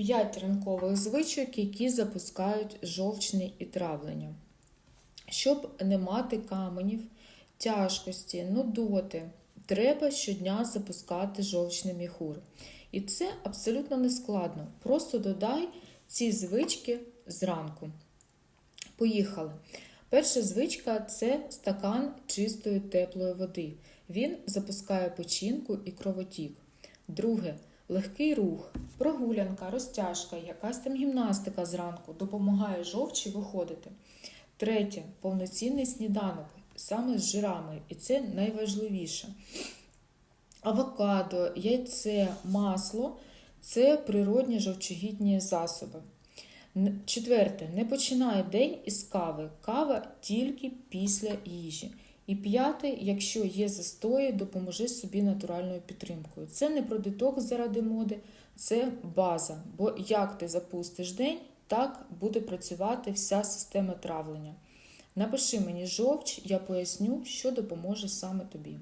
5 ранкових звичок, які запускають жовчний і травлення. Щоб не мати каменів, тяжкості, нудоти, треба щодня запускати жовчний міхур. І це абсолютно не складно. Просто додай ці звички зранку. Поїхали. Перша звичка це стакан чистої теплої води. Він запускає печінку і кровотік. Друге легкий рух, прогулянка, розтяжка, якась там гімнастика зранку допомагає жовчі виходити. Третє повноцінний сніданок саме з жирами, і це найважливіше. Авокадо, яйце, масло це природні жовчогідні засоби. Четверте, не починай день із кави. Кава тільки після їжі. І п'яте, якщо є застої, допоможи собі натуральною підтримкою. Це не про детокс заради моди, це база. Бо як ти запустиш день, так буде працювати вся система травлення. Напиши мені жовч, я поясню, що допоможе саме тобі.